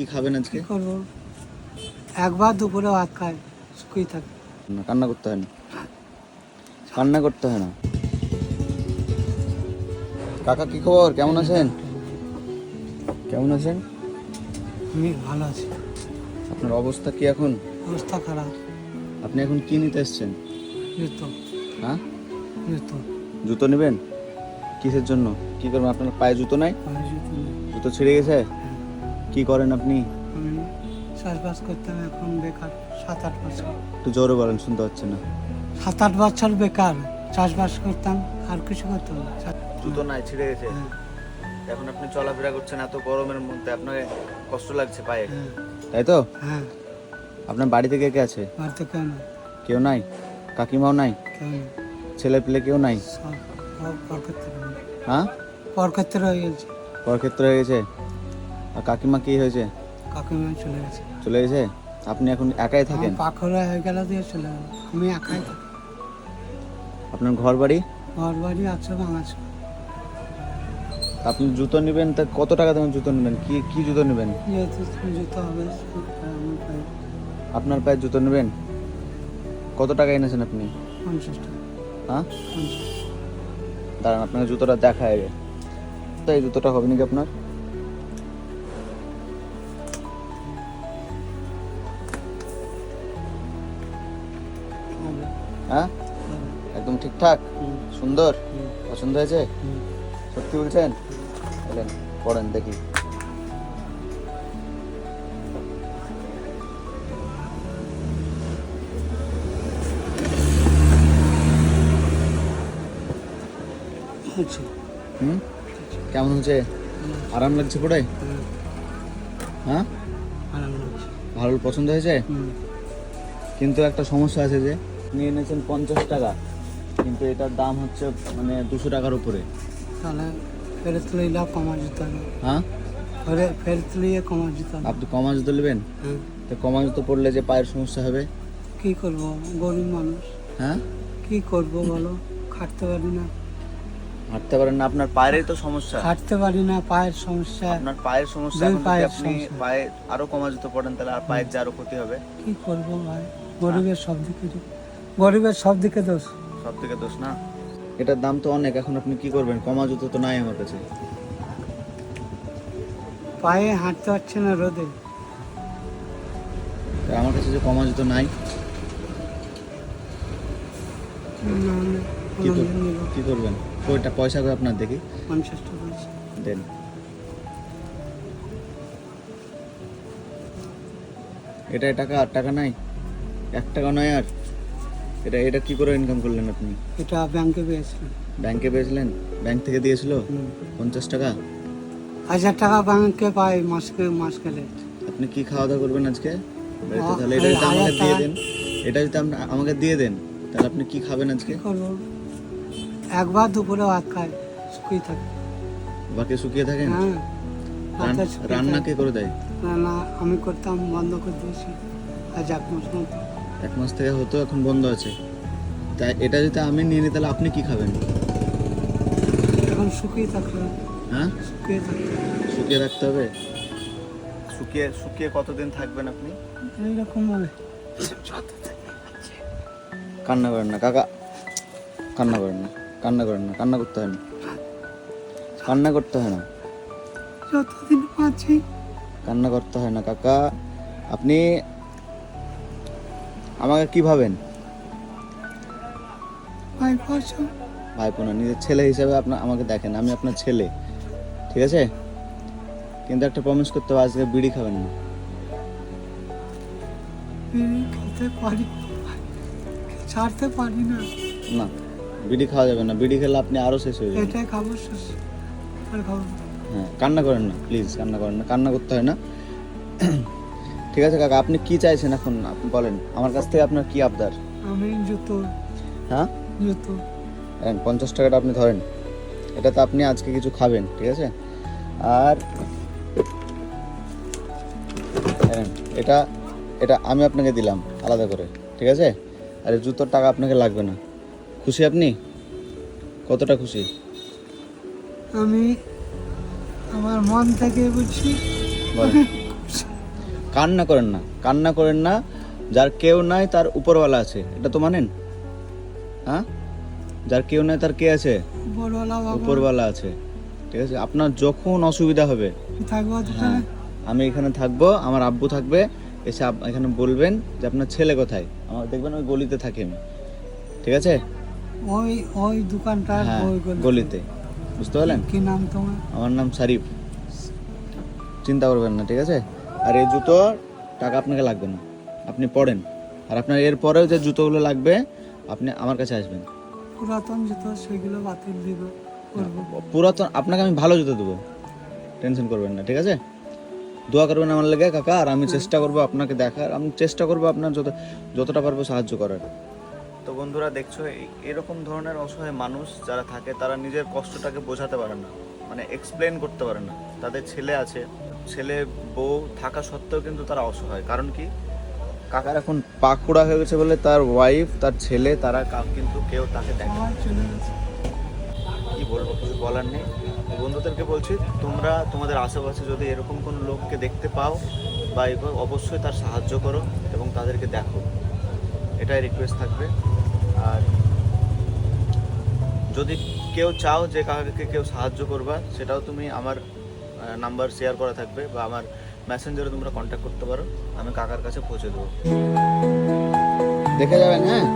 কি খাবেন আজকে? করব? একবার দুপুরে ভাত খাই শুকিয়ে থাকে। না কান্না করতে হয় না। কান্না করতে হয় না। কাকা কি খবর? কেমন আছেন? কেমন আছেন? আমি ভালো আছি। আপনার অবস্থা কি এখন? অবস্থা খারাপ। আপনি এখন কি নিতে এসছেন? জুতো। হ্যাঁ? জুতো। জুতো নেবেন? কিসের জন্য? কি করবেন? আপনার পায়ে জুতো নেই। জুতো ছিঁড়ে গেছে? কি করেন আপনি? আমি চাষবাস করতাম এখন বেকার সাত আট বছর একটু জোরে বলেন শুনতে পাচ্ছি না। সাত আট বছর বেকার চাষবাস করতাম আর কিছু করতাম না। চা- জুতো নাই ছিঁড়ে গেছে। হ্যাঁ, এখন আপনি চলাফেরা করছেন এত গরমের মধ্যে আপনাকে কষ্ট লাগছে পায়ে। হ্যাঁ, তাই তো? হ্যাঁ। আপনার বাড়িতে কে কে আছে? বাড়িতে কেউ নেই। কেউ নাই? কাকিমাও নাই? কেউ নেই। ছেলে পেলে কেউ নাই? সব হ্যাঁ? পরক্ষেত্রে রয়ে গেছে। পরক্ষেত্র হয়ে গেছে? আর কাকিমা কি হয়েছে? কাকিমা চলে গেছে। চলে গেছে? আপনি এখন একাই থাকেন? পাখরা হয়ে গেল দিয়ে চলে গেল আমি একাই থাকি। আপনার ঘর বাড়ি ঘর বাড়ি আছে আপনি জুতো নেবেন তা কত টাকা দামের জুতো নেবেন? কি কি জুতো নেবেন? জুতো হবে আপনার পায়ে জুতো নেবেন? কত টাকা এনেছেন আপনি? পঞ্চাশ টাকা। হ্যাঁ? দাঁড়ান আপনাকে জুতোটা দেখায় আগে। তো এই জুতোটা হবে নাকি আপনার? হ্যাঁ? একদম ঠিকঠাক? সুন্দর? পছন্দ হয়েছে? সত্যি বলছেন? বলেন পড়েন দেখি। হুম? কেমন হচ্ছে আরাম লাগছে পড়ে? হ্যাঁ? ভালো পছন্দ হয়েছে? কিন্তু একটা সমস্যা আছে যে আপনি নিয়েছেন পঞ্চাশ টাকা। কিন্তু এটার দাম হচ্ছে মানে দুশো টাকার উপরে। তাহলে ফেরত লইলে কমা হবে হ্যাঁ? ফেরে ফেরত লইয়ে কমা যেতে আপনি কমা জুতো নেবেন? তো কমা জুতো পড়লে যে পায়ের সমস্যা হবে? কি করব? গরিব মানুষ। হ্যাঁ? কি করব বলো? খাটতে পারি না। হাঁটতে পারেন না আপনার পায়েরই তো সমস্যা। খাটতে পারি না পায়ের সমস্যা। আপনার পায়ের সমস্যা এখন যদি আপনি পায়ে আরও কমা জুতো পড়েন তাহলে আর পায়ের যে আরও ক্ষতি হবে। কি করব ভাই? গরিবের সব দিকে। গরিবের সব দিকে দোষ। সব থেকে দোষ না? এটার দাম তো অনেক এখন আপনি কি করবেন? কমা জুতো তো নাই আমার কাছে। পায়ে হাঁটতে পারছে না রোদে। তা আমার কাছে যে কমা জুতো নাই না কি কোনোদিন করবেন নিব। কি করবেন? ওইটা পয়সা করে আপনার দেখি? পঞ্চাশ টাকা আছে। দেন। এটা টাকা আর টাকা নাই? এক টাকা নয় আর? এটা এটা কি করে ইনকাম করলেন আপনি? এটা ব্যাংকে পেয়েছিলাম। ব্যাংকে পেয়েছিলেন? ব্যাংক থেকে দিয়েছিল। পঞ্চাশ টাকা? হাজার টাকা ব্যাংকে পাই মাসকে মাস গেলে আপনি কি খাওয়া দাওয়া করবেন আজকে? তাহলে এটা যদি আমাকে দিয়ে দেন। এটা যদি আমাকে দিয়ে দেন তাহলে আপনি কি খাবেন আজকে? একবার দুপুরে ভাত খাই শুকিয়ে থাকে। বাকি শুকিয়ে থাকেন হ্যাঁ। রান্না কে করে দেয়? রান্না আমি করতাম বন্ধ করে দিয়েছি। আজ এক মাস মতো এক মাস থেকে হতো এখন বন্ধ আছে। তাই এটা যদি আমি নিয়ে নিই তাহলে আপনি কি খাবেন? এখন শুকিয়ে থাকল হ্যাঁ। শুকিয়ে থাকল শুকিয়ে রাখতে হবে? শুকিয়ে শুকিয়ে কতদিন থাকবেন আপনি? এইরকম কান্না করেন না কাকা। কান্না করেন না কান্না করেন না কান্না করতে হয় না। কান্না করতে হয় না। যতদিন পাচ্ছি কান্না করতে হয় না কাকা। আপনি আমাকে কি ভাবেন? ভাইপো না নিজের ছেলে হিসাবে আপনার আমাকে দেখেন আমি আপনার ছেলে ঠিক আছে? কিন্তু একটা প্রমিস করতে হবে আজকে বিড়ি খাবেন না। খেতে পারি ছাড়তে পারি না। না বিড়ি খাওয়া যাবে না বিড়ি খেলে আপনি আরও শেষ হয়ে যাবেন। খাব শেষ আর খাব হ্যাঁ কান্না করেন না প্লিজ কান্না করেন না কান্না করতে হয় না। ঠিক আছে কাকা আপনি কি চাইছেন এখন? আপনি বলেন আমার কাছ থেকে আপনার কি আবদার? আমি জুতো। হ্যাঁ? জুতো। পঞ্চাশ টাকাটা আপনি ধরেন। এটা তো আপনি আজকে কিছু খাবেন ঠিক আছে? আর এটা এটা আমি আপনাকে দিলাম আলাদা করে ঠিক আছে? আর এই জুতোর টাকা আপনাকে লাগবে না। খুশি আপনি? কতটা খুশি? আমি আমার মন থেকে বলছি। কান্না করেন না। কান্না করেন না যার কেউ নাই তার উপরওয়ালা আছে। এটা তো মানেন? হ্যাঁ? যার কেউ নাই তার কে আছে? উপরওয়ালা আছে। ঠিক আছে? আপনার যখন অসুবিধা হবে থাকব হ্যাঁ আমি এখানে থাকব আমার আব্বু থাকবে এসে এখানে বলবেন যে আপনার ছেলে কোথায়? আমার দেখবেন ওই গলিতে থাকি আমি। ঠিক আছে? ওই ওই দোকানটার হ্যাঁ ওই গলিতে। বুঝতে পারলেন? কি নাম তোমার? আমার নাম শারিফ চিন্তা করবেন না ঠিক আছে? আর এই জুতো টাকা আপনাকে লাগবে না। আপনি পড়েন। আর আপনার এর পরেও যে জুতোগুলো লাগবে আপনি আমার কাছে আসবেন। পুরাতন জুতো সেগুলো বাতিল দিব পুরাতন আপনাকে আমি ভালো জুতো দেবো। টেনশন করবেন না ঠিক আছে? দোয়া করবেন আমার লেগে কাকা আর আমি চেষ্টা করব আপনাকে দেখার। আমি চেষ্টা করব আপনার যত যতটা পারব সাহায্য করার। তো বন্ধুরা দেখছ এই- এরকম ধরনের অসহায় মানুষ যারা থাকে তারা নিজের কষ্টটাকে বোঝাতে পারে না। মানে এক্সপ্লেন করতে পারে না। তাদের ছেলে আছে ছেলে বউ থাকা সত্ত্বেও কিন্তু তারা অসহায়। কারণ কি? কাকার এখন পাকুড়া হয়ে গেছে বলে তার ওয়াইফ তার ছেলে তারা কা- কিন্তু কেউ তাকে দেখে কি বলব কিছু বলার নেই। বন্ধুদেরকে বলছি তোমরা তোমাদের আশেপাশে যদি এরকম কোনো লোককে দেখতে পাও বা অবশ্যই তার সাহায্য করো এবং তাদেরকে দেখো। এটাই রিকোয়েস্ট থাকবে। আর যদি কেউ চাও যে কাকাকে কেউ সাহায্য করবা সেটাও তুমি আমার নাম্বার শেয়ার করা থাকবে বা আমার মেসেঞ্জারে তোমরা কন্ট্যাক্ট করতে পারো। আমি কাকার কাছে পৌঁছে দেবো। দেখে যাবেন হ্যাঁ?